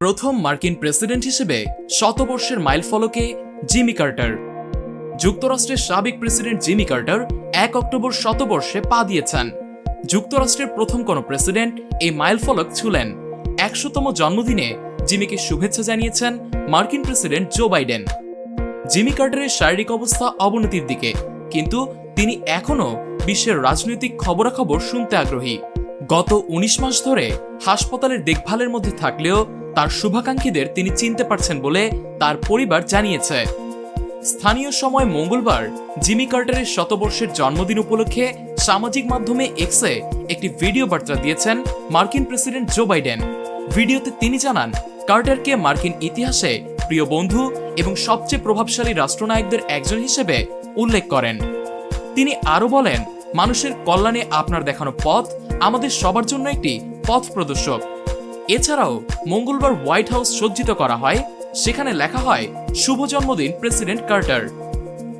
প্রথম মার্কিন প্রেসিডেন্ট হিসেবে শতবর্ষের মাইলফলকে জিমি কার্টার। যুক্তরাষ্ট্রের সাবেক প্রেসিডেন্ট জিমি কার্টার এক অক্টোবর শতবর্ষে পা দিয়েছেন। যুক্তরাষ্ট্রের প্রথম কোনো প্রেসিডেন্ট এই মাইল মাইলফলক ছুলেন। একশোতম জন্মদিনে জিমিকে শুভেচ্ছা জানিয়েছেন মার্কিন প্রেসিডেন্ট জো বাইডেন। জিমি কার্টারের শারীরিক অবস্থা অবনতির দিকে, কিন্তু তিনি এখনও বিশ্বের রাজনৈতিক খবরাখবর শুনতে আগ্রহী। গত ১৯ মাস ধরে হাসপাতালের দেখভালের মধ্যে থাকলেও তার শুভাকাঙ্ক্ষীদের তিনি চিনতে পারছেন বলে তার পরিবার জানিয়েছে। স্থানীয় সময় মঙ্গলবার জিমি কার্টারের শতবর্ষের জন্মদিন উপলক্ষে সামাজিক মাধ্যমে এক্সে একটি ভিডিও বার্তা দিয়েছেন মার্কিন প্রেসিডেন্ট জো বাইডেন। ভিডিওতে তিনি জানান, কার্টারকে মার্কিন ইতিহাসে প্রিয় বন্ধু এবং সবচেয়ে প্রভাবশালী রাষ্ট্রনায়কদের একজন হিসেবে উল্লেখ করেন। তিনি আরও বলেন, মানুষের কল্যাণে আপনার দেখানো পথ আমাদের সবার জন্য একটি পথ প্রদর্শক। এছাড়াও মঙ্গলবার হোয়াইট হাউস সজ্জিত করা হয়, সেখানে লেখা হয়, শুভ জন্মদিন, প্রেসিডেন্ট কার্টার।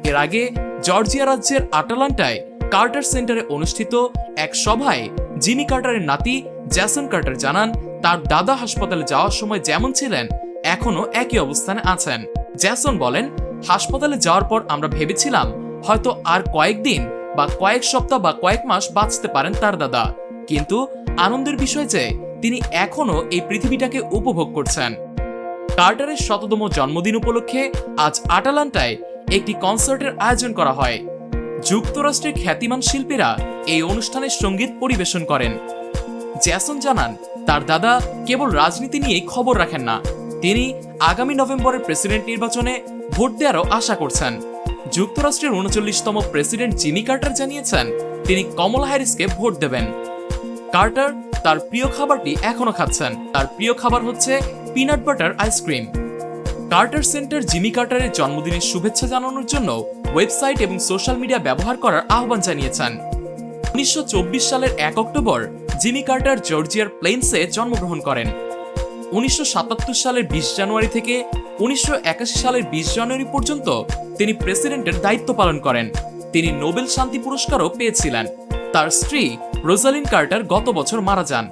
এর আগে জর্জিয়া রাজ্যের আটালান্টায় কার্টার সেন্টারে অনুষ্ঠিত এক সভায় জিমি কার্টারের নাতি জ্যাসন কার্টার জানান, তার দাদা হাসপাতালে যাওয়ার সময় যেমন ছিলেন, এখনও একই অবস্থানে আছেন। জ্যাসন বলেন, হাসপাতালে যাওয়ার পর আমরা ভেবেছিলাম, হয়তো আর কয়েকদিন বা কয়েক সপ্তাহ বা কয়েক মাস বাঁচতে পারেন তার দাদা। কিন্তু আনন্দের বিষয় যে তিনি এখনও এই পৃথিবীটাকে উপভোগ করছেন। কার্টারের শততম জন্মদিন উপলক্ষে আজ আটালান্টায় একটি কনসার্টের আয়োজন করা হয়। যুক্তরাষ্ট্রের খ্যাতিমান শিল্পীরা এই অনুষ্ঠানে সংগীত পরিবেশন করেন। জ্যাসন জানান, তার দাদা কেবল রাজনীতি নিয়েই খবর রাখেন না। তিনি আগামী নভেম্বরের প্রেসিডেন্ট নির্বাচনে ভোট দেওয়ারও আশা করছেন। যুক্তরাষ্ট্রের উনচল্লিশতম প্রেসিডেন্ট জিমি কার্টার জানিয়েছেন, তিনি কমলা হ্যারিসকে ভোট দেবেন। কার্টার তার প্রিয় খাবারটি এখনও খাচ্ছেন। তার প্রিয় খাবার হচ্ছে peanut butter ice cream. Carter center Jimmy কার্টারের জন্মদিনের শুভেচ্ছা জানানোর জন্য ওয়েবসাইট এবং সোশ্যাল মিডিয়া ব্যবহার করার আহ্বান জানিয়েছেন। উনিশশো সালের এক অক্টোবর জিমি কার্টার জর্জিয়ার প্লেন্সে জন্মগ্রহণ করেন। উনিশশো সাতাত্তর সালের বিশ জানুয়ারি থেকে উনিশশো একাশি সালের বিশ জানুয়ারি পর্যন্ত তিনি প্রেসিডেন্টের দায়িত্ব পালন করেন। তিনি নোবেল শান্তি পুরস্কারও পেয়েছিলেন। তার স্ত্রী রোজালিন কার্টার গত বছর মারা যান।